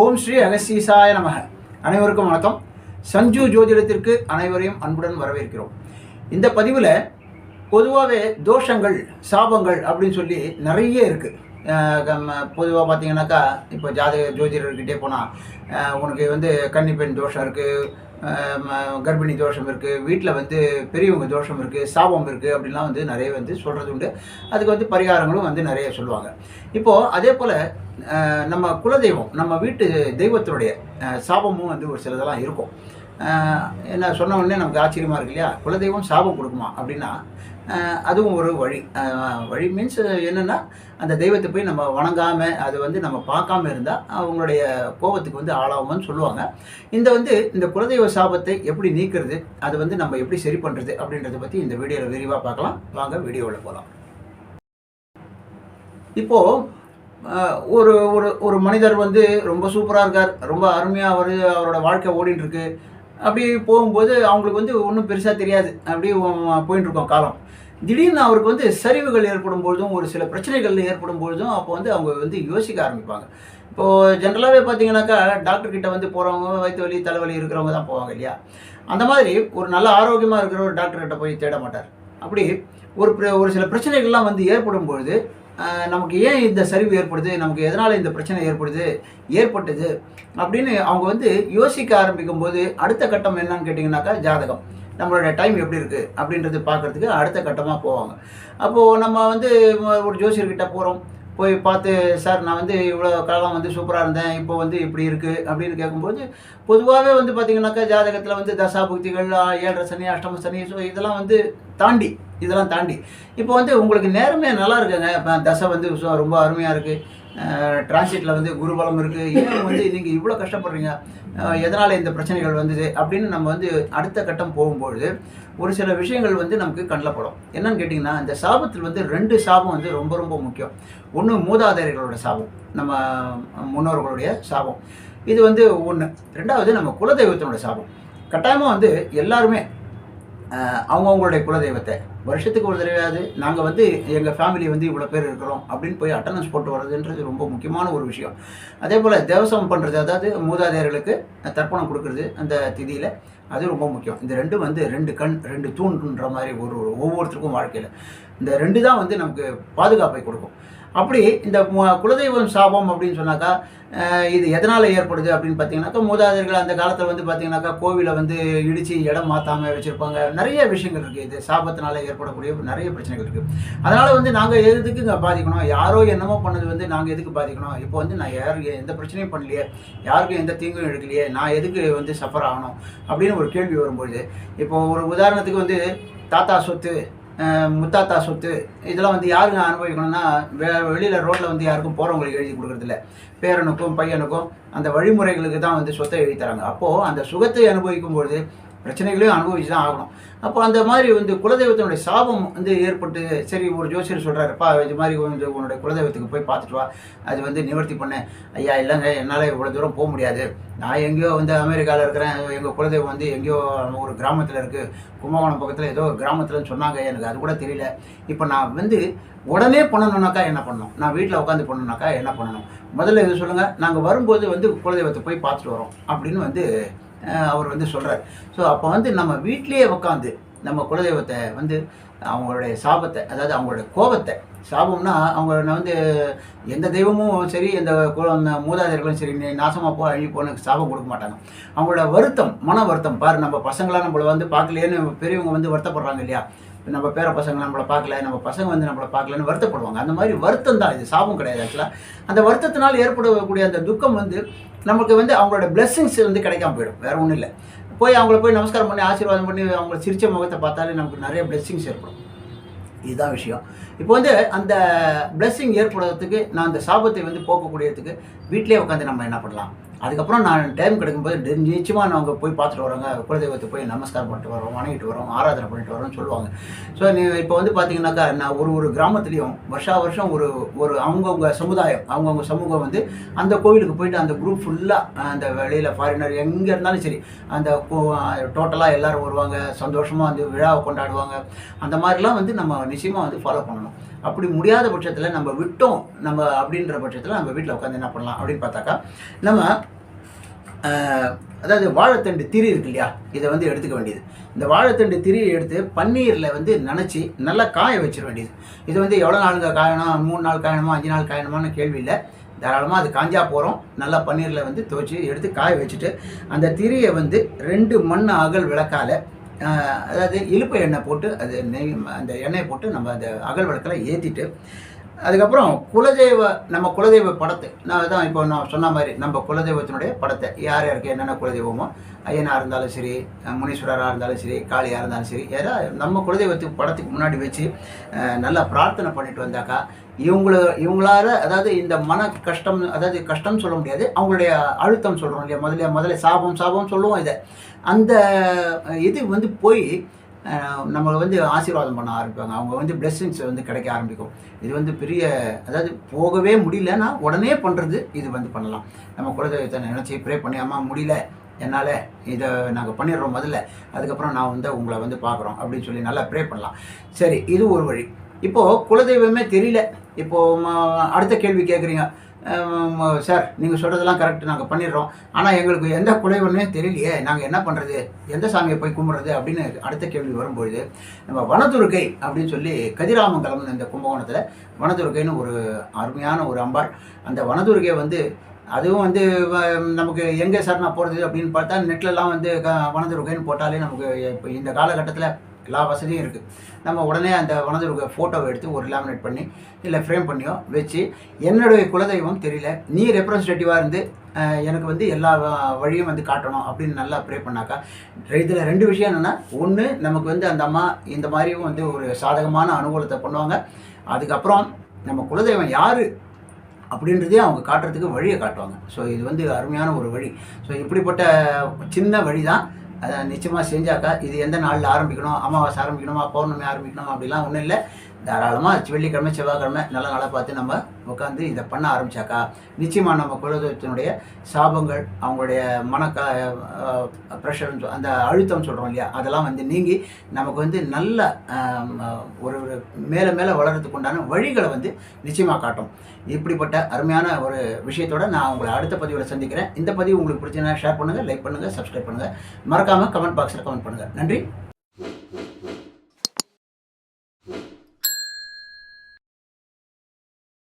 ஓம் ஸ்ரீ அகசீசாய நமக. அனைவருக்கும் வணக்கம். சஞ்சு ஜோதிடத்திற்கு அனைவரையும் அன்புடன் வரவேற்கிறோம். இந்த பதிவில் பொதுவாகவே தோஷங்கள் சாபங்கள் அப்படின்னு சொல்லி நிறைய இருக்குது பொதுவாக பார்த்தீங்கன்னாக்கா இப்போ ஜாதக ஜோதிடர்கிட்டே போனால் உனக்கு வந்து கன்னிப்பெண் தோஷம் இருக்குது கர்ப்பிணி தோஷம் இருக்குது வீட்டில் வந்து பெரியவங்க தோஷம் இருக்குது சாபம் இருக்குது அப்படின்லாம் வந்து நிறைய வந்து சொல்கிறது உண்டு. அதுக்கு வந்து பரிகாரங்களும் வந்து நிறைய சொல்லுவாங்க. இப்போது அதே போல் நம்ம குலதெய்வம் நம்ம வீட்டு தெய்வத்தினுடைய சாபமும் வந்து ஒரு சிலதெல்லாம் இருக்கும். என்ன சொன்ன உடனே நமக்கு ஆச்சரியமாக இருக்கு இல்லையா? குலதெய்வம் சாபம் கொடுக்குமா அப்படின்னா அதுவும் ஒரு வழி. வழி மீன்ஸ் என்னென்னா அந்த தெய்வத்தை போய் நம்ம வணங்காமல் அது வந்து நம்ம பார்க்காம இருந்தால் அவங்களுடைய கோபத்துக்கு வந்து ஆளாகும்னு சொல்லுவாங்க. இந்த வந்து இந்த குலதெய்வ சாபத்தை எப்படி நீக்கிறது அது வந்து நம்ம எப்படி சரி பண்ணுறது அப்படின்றத பற்றி இந்த வீடியோவில் விரிவாக பார்க்கலாம். வாங்க வீடியோவில் போகலாம் இப்போது ஒரு ஒரு ஒரு மனிதர் வந்து ரொம்ப சூப்பராக இருக்கார். ரொம்ப அருமையாக அவர் அவரோட வாழ்க்கை ஓடிட்டு இருக்கு அப்படி போகும்போது அவங்களுக்கு வந்து ஒன்றும் பெருசாக தெரியாது. அப்படியே போயின்னு இருக்கோம் காலம். திடீர்னு அவருக்கு வந்து சரிவுகள் ஏற்படும் பொழுதும் ஒரு சில பிரச்சனைகள் ஏற்படும் பொழுதும் அப்போ வந்து அவங்க வந்து யோசிக்க ஆரம்பிப்பாங்க. இப்போது ஜென்ரலாகவே பார்த்தீங்கன்னாக்கா டாக்டர்கிட்ட வந்து போகிறவங்க வயிற்று வலி தலைவலி இருக்கிறவங்க தான் போவாங்க இல்லையா? அந்த மாதிரி ஒரு நல்ல ஆரோக்கியமாக இருக்கிற ஒரு டாக்டர்கிட்ட போய் தேட மாட்டார். அப்படி ஒரு ஒரு சில பிரச்சனைகள்லாம் வந்து ஏற்படும் பொழுது நமக்கு ஏன் இந்த சரிவு ஏற்படுது? நமக்கு எதனால் இந்த பிரச்சனை ஏற்படுது? ஏற்பட்டது? அப்படின்னு அவங்க வந்து யோசிக்க ஆரம்பிக்கும் போது அடுத்த கட்டம் என்னன்னு கேட்டிங்கனாக்கா ஜாதகம். நம்மளோட டைம் எப்படி இருக்குது அப்படின்றது பார்க்குறதுக்கு அடுத்த கட்டமாக போவாங்க. அப்போது நம்ம வந்து ஒரு ஜோசியர்கிட்ட போகிறோம் போய் பார்த்து சார் நான் வந்து இவ்வளோ காலம் வந்து சூப்பராக இருந்தேன். இப்போ வந்து இப்படி இருக்குது அப்படின்னு கேட்கும்போது பொதுவாகவே வந்து பார்த்திங்கனாக்கா ஜாதகத்தில் வந்து தசாபுக்திகள் புக்திகள் ஏழரை சனி அஷ்டம சனி ஸோ இதெல்லாம் வந்து தாண்டி இதெல்லாம் தாண்டி. இப்போ வந்து உங்களுக்கு நேரமே நல்லா இருக்குங்க. தசை வந்து ரொம்ப அருமையாக இருக்குது டிரான்சிட்டில் வந்து குருபலம் இருக்குது ஏன் வந்து நீங்கள் இவ்வளோ கஷ்டப்படுறீங்க. எதனால் இந்த பிரச்சனைகள் வந்தது அப்படின்னு நம்ம வந்து அடுத்த கட்டம் போகும்பொழுது ஒரு சில விஷயங்கள் வந்து நமக்கு கண்ணில் படும். என்னன்னு கேட்டிங்கன்னா இந்த சாபத்தில் வந்து ரெண்டு சாபம் வந்து ரொம்ப ரொம்ப முக்கியம். ஒன்று மூதாதையர்களோட சாபம். நம்ம முன்னோர்களுடைய சாபம். இது வந்து ஒன்று ரெண்டாவது நம்ம குலதெய்வத்தினோட சாபம். கட்டாயமாக வந்து எல்லாருமே அவங்கவுங்களுடைய குலதெய்வத்தை. வருஷத்துக்கு ஒரு தடவையாவது நாங்கள் வந்து எங்கள் ஃபேமிலி வந்து இவ்வளோ பேர் இருக்கிறோம் அப்படின்னு போய் அட்டண்டன்ஸ் போட்டு வர்றதுன்றது ரொம்ப முக்கியமான ஒரு விஷயம். அதே போல் தேவசம் பண்ணுறது அதாவது மூதாதையர்களுக்கு தர்ப்பணம் கொடுக்கறது அந்த திதியில் அது ரொம்ப முக்கியம். இந்த ரெண்டும் வந்து ரெண்டு கண் ரெண்டு தூண்ன்ற மாதிரி ஒரு ஒரு ஒவ்வொருத்தருக்கும் வாழ்க்கையில். இந்த ரெண்டு தான் வந்து நமக்கு பாதுகாப்பை கொடுக்கும். அப்படி இந்த குலதெய்வம் சாபம் அப்படின்னு சொன்னாக்கா இது எதனால் ஏற்படுது அப்படின்னு பார்த்தீங்கன்னாக்கா மூதாதையர்கள் அந்த காலத்தில் வந்து பார்த்தீங்கன்னாக்கா கோவிலை வந்து இடித்து இடம் மாற்றாமல் வச்சுருப்பாங்க. நிறைய விஷயங்கள் இருக்குது இது சாபத்தினால ஏற்படக்கூடிய நிறைய பிரச்சனைகள் இருக்குது அதனால் வந்து நாங்கள் எதுக்கு இங்கே பாதிக்கணும்? யாரோ என்னமோ பண்ணது வந்து நாங்கள் எதுக்கு பாதிக்கணும்? இப்போ வந்து நான் யார் எந்த பிரச்சனையும் பண்ணலையே. யாருக்கும் எந்த தீங்கும் எடுக்கலையே. நான் எதுக்கு வந்து சஃபர் ஆகணும்? அப்படின்னு ஒரு கேள்வி வரும்பொழுது இப்போ ஒரு உதாரணத்துக்கு வந்து தாத்தா சொத்து முத்தாத்தா சொத்து இதெல்லாம் வந்து யாருங்க அனுபவிக்கணும்னா வெ வெளியில் ரோட்டில் வந்து யாருக்கும் போகிறவங்களுக்கு எழுதி கொடுக்குறதில்ல. பேரனுக்கும் பையனுக்கும் அந்த வழிமுறைகளுக்கு தான் வந்து சொத்தை எழுதி தராங்க. அப்போது அந்த சுகத்தை அனுபவிக்கும் பொழுது பிரச்சனைகளையும் அனுபவிச்சு தான் ஆகணும். அப்போ அந்த மாதிரி வந்து குலதெய்வத்தினுடைய சாபம் வந்து ஏற்பட்டு சரி ஒரு ஜோசியர் சொல்கிறாருப்பா இது மாதிரி வந்து உன்னுடைய குலதெய்வத்துக்கு போய் பார்த்துட்டு வா. அது வந்து நிவர்த்தி பண்ணேன் ஐயா இல்லைங்க என்னால் இவ்வளோ தூரம் போக முடியாது. நான் எங்கேயோ வந்து அமெரிக்காவில் இருக்கிறேன். எங்கள் குலதெய்வம் வந்து எங்கேயோ ஒரு கிராமத்தில் இருக்குது கும்பகோணம் பக்கத்தில் ஏதோ ஒரு கிராமத்தில்னு சொன்னாங்க. எனக்கு அது கூட தெரியல. இப்போ நான் வந்து உடனே பண்ணணுன்னாக்கா என்ன பண்ணணும்? நான் வீட்டில் உட்காந்து பண்ணணுன்னாக்கா என்ன பண்ணணும்? முதல்ல இது சொல்லுங்கள் நாங்கள் வரும்போது வந்து குலதெய்வத்தை போய் பார்த்துட்டு வரோம். அப்படின்னு வந்து அவர் வந்து சொல்கிறார் ஸோ அப்போ வந்து நம்ம வீட்டிலேயே உட்காந்து நம்ம குலதெய்வத்தை வந்து அவங்களுடைய சாபத்தை அதாவது அவங்களுடைய கோபத்தை சாபம்னா அவங்க வந்து எந்த தெய்வமும் சரி எந்த குல அந்த மூதாதையர்களும் சரி நீ நாசமாக போ அழி போன்னு சாபம் கொடுக்க மாட்டாங்க. அவங்களோட வருத்தம் மன வருத்தம் பாரு நம்ம பசங்களாம் நம்மளை வந்து பார்க்கலையேன்னு பெரியவங்க வந்து வருத்தப்படுறாங்க இல்லையா? நம்ம பேர பசங்க நம்மளை பார்க்கல நம்ம பசங்க வந்து நம்மளை பார்க்கலன்னு வருத்தப்படுவாங்க. அந்த மாதிரி வருத்தம் தான் இது சாபம் கிடையாது ஆக்சுவலாக அந்த வருத்தத்தினால் ஏற்படக்கூடிய அந்த துக்கம் வந்து நமக்கு வந்து அவங்களோட blessings வந்து கிடைக்காம போயிடும். வேற ஒன்றும் இல்லை. போய் அவங்கள போய் நமஸ்காரம் பண்ணி ஆசீர்வாதம் பண்ணி அவங்க சிரித்த முகத்தை பார்த்தாலே நமக்கு நிறைய பிளெஸ்ஸிங்ஸ் ஏற்படும். இதுதான் விஷயம். இப்போ வந்து அந்த பிளெஸ்ஸிங் ஏற்படுறதுக்கு நான் அந்த சாபத்தை வந்து போக்கக்கூடியதுக்கு வீட்டிலே உட்காந்து நம்ம என்ன பண்ணலாம்? அதுக்கப்புறம் நான் டைம் கிடைக்கும்போது நிச்சயமாக நாங்கள் போய் பார்த்துட்டு வரோங்க குலதெய்வத்தை போய் நமஸ்காரம் பண்ணிட்டு வரோம் வணங்கிட்டு வரோம் ஆராதனை பண்ணிட்டு வரோம்னு சொல்லுவாங்க. ஸோ நீ இப்போ வந்து பார்த்தீங்கன்னாக்கா நான் ஒரு ஒரு கிராமத்துலேயும் வருஷா வருஷம் ஒரு ஒரு அவங்கவுங்க சமுதாயம் அவங்கவுங்க சமூகம் வந்து அந்த கோவிலுக்கு போயிட்டு அந்த குரூப் ஃபுல்லாக அந்த வெளியில் ஃபாரினர் எங்கே இருந்தாலும் சரி அந்த டோட்டலாக எல்லாரும் வருவாங்க. சந்தோஷமாக வந்து விழாவை கொண்டாடுவாங்க. அந்த மாதிரிலாம் வந்து நம்ம நிச்சயமாக வந்து ஃபாலோ பண்ணணும். அப்படி முடியாத பட்சத்தில் நம்ம விட்டோம் நம்ம அப்படின்ற பட்சத்தில் நம்ம வீட்டில் உட்காந்து என்ன பண்ணலாம் அப்படின்னு பார்த்தாக்கா நம்ம அதாவது வாழைத்தண்டு திரி இருக்கு இல்லையா? இதை வந்து எடுத்துக்க வேண்டியது. இந்த வாழைத்தண்டு திரியை எடுத்து பன்னீரில் வந்து நினச்சி நல்லா காய வச்சிட வேண்டியது. இது வந்து எவ்வளோ நாளுங்க காயணும்? மூணு நாள் காயணுமா? அஞ்சு நாள் காயணுமான்னு கேள்வி இல்லை. தாராளமாக அது காஞ்சா போகிறோம் நல்லா பன்னீரில் வந்து துவைச்சி எடுத்து காய வச்சுட்டு அந்த திரியை வந்து ரெண்டு மண் அகல் விளக்கால் அதாவது இழுப்பு எண்ணெய் போட்டு அது நெய் அந்த எண்ணெயை போட்டு நம்ம அந்த அகல் விளக்கில் ஏற்றிட்டு அதுக்கப்புறம் குலதெய்வ நம்ம குலதெய்வ படத்தை நான் தான் இப்போ நான் சொன்ன மாதிரி நம்ம குலதெய்வத்தினுடைய படத்தை யார் யாருக்கு என்னென்ன குலதெய்வமோ ஐயனாக இருந்தாலும் சரி முனீஸ்வரராக இருந்தாலும் சரி காளியாக இருந்தாலும் சரி ஏதாவது நம்ம குலதெய்வத்துக்கு படத்துக்கு முன்னாடி வச்சு நல்லா பிரார்த்தனை பண்ணிட்டு வந்தாக்கா இவங்கள இவங்களால அதாவது இந்த மன கஷ்டம் அதாவது கஷ்டம் சொல்ல முடியாது அவங்களுடைய அழுத்தம் சொல்கிறோம் இல்லையா முதல்ல முதல்ல சாபம் சாபம் சொல்லுவோம் இதை. அந்த இது வந்து போய் நம்மளை வந்து ஆசீர்வாதம் பண்ண ஆரம்பிப்பாங்க. அவங்க வந்து பிளெஸ்ஸிங்ஸ் வந்து கிடைக்க ஆரம்பிக்கும். இது வந்து பெரிய அதாவது போகவே முடியலன்னா உடனே பண்ணுறது இது வந்து பண்ணலாம். நம்ம குலதெய்வத்தை நினச்சி ப்ரே பண்ணி அம்மா முடியல. என்னால் இதை நாங்கள் பண்ணிடுறோம் முதல்ல. அதுக்கப்புறம் நான் வந்து உங்களை வந்து பார்க்குறோம். அப்படின்னு சொல்லி நல்லா ப்ரே பண்ணலாம். சரி இது ஒரு வழி. இப்போது குலதெய்வமே தெரியல. இப்போது அடுத்த கேள்வி கேட்குறீங்க. சார் நீங்கள் சொல்கிறதெல்லாம் கரெக்ட் நாங்கள் பண்ணிடுறோம். ஆனால் எங்களுக்கு எந்த குலைவனே தெரியலையே. நாங்கள் என்ன பண்ணுறது எந்த சாமியை போய் கும்பிட்றது? அப்படின்னு அடுத்த கேள்வி வரும்பொழுது நம்ம வனதுர்கை அப்படின்னு சொல்லி கதிராமங்கலம் இந்த கும்பகோணத்தில் வனதுர்கைன்னு ஒரு அருமையான ஒரு அம்பாள். அந்த வனதுர்கை வந்து அதுவும் வந்து வ- நமக்கு எங்கே சார் நான் போகிறது அப்படின்னு பார்த்தா நெட்லலாம் வந்து க வனதுர்கைன்னு போட்டாலே நமக்கு இப்போ இந்த காலகட்டத்தில் எல்லா வசதியும் இருக்குது நம்ம உடனே அந்த வனதுருக ஃபோட்டோவை எடுத்து ஒரு லேமினேட் பண்ணி இல்லை ஃப்ரேம் பண்ணியோ வச்சு என்னுடைய குலதெய்வம் தெரியல நீ ரெப்ரசன்டேட்டிவாக இருந்து எனக்கு வந்து எல்லா வழியும் வந்து காட்டணும் அப்படின்னு நல்லா ப்ரே பண்ணாக்கா இதில் ரெண்டு விஷயம் என்னென்னா ஒன்று நமக்கு வந்து அந்த அம்மா இந்த மாதிரியும் வந்து ஒரு சாதகமான அனுகூலத்தை பண்ணுவாங்க. அதுக்கப்புறம் நம்ம குலதெய்வம் யார் அப்படின்றதையும் அவங்க காட்டுறதுக்கு வழியை காட்டுவாங்க. ஸோ இது வந்து அருமையான ஒரு வழி. ஸோ இப்படிப்பட்ட சின்ன வழி தான் அதை நிச்சயமாக செஞ்சாக்கா இது எந்த நாளில் ஆரம்பிக்கணும்? அமாவாசை ஆரம்பிக்கணுமா? பௌர்ணமி ஆரம்பிக்கணுமா? அப்படிலாம் ஒன்றும் இல்லை. தாராளமாக வெள்ளிக்கிழமை செவ்வாய்க்கிழமை நல்ல நாளாக பார்த்து நம்ம உட்காந்து இதை பண்ண ஆரம்பிச்சாக்கா நிச்சயமாக நம்ம குலதெய்வத்தினுடைய சாபங்கள் அவங்களுடைய மன ப்ரெஷர் அந்த அழுத்தம் சொல்கிறோம் இல்லையா? அதெல்லாம் வந்து நீங்கி நமக்கு வந்து நல்ல ஒரு ஒரு மேலே மேலே வளர்கிறதுக்கு உண்டான வழிகளை வந்து நிச்சயமாக காட்டும். இப்படிப்பட்ட அருமையான ஒரு விஷயத்தோட நான் உங்களை அடுத்த பதிவில் சந்திக்கிறேன். இந்த பதிவு உங்களுக்கு பிடிச்சதுன்னா ஷேர் பண்ணுங்கள் லைக் பண்ணுங்கள் சப்ஸ்கிரைப் பண்ணுங்கள் மறக்காமல் கமெண்ட் பாக்ஸில் கமெண்ட் பண்ணுங்கள் நன்றி.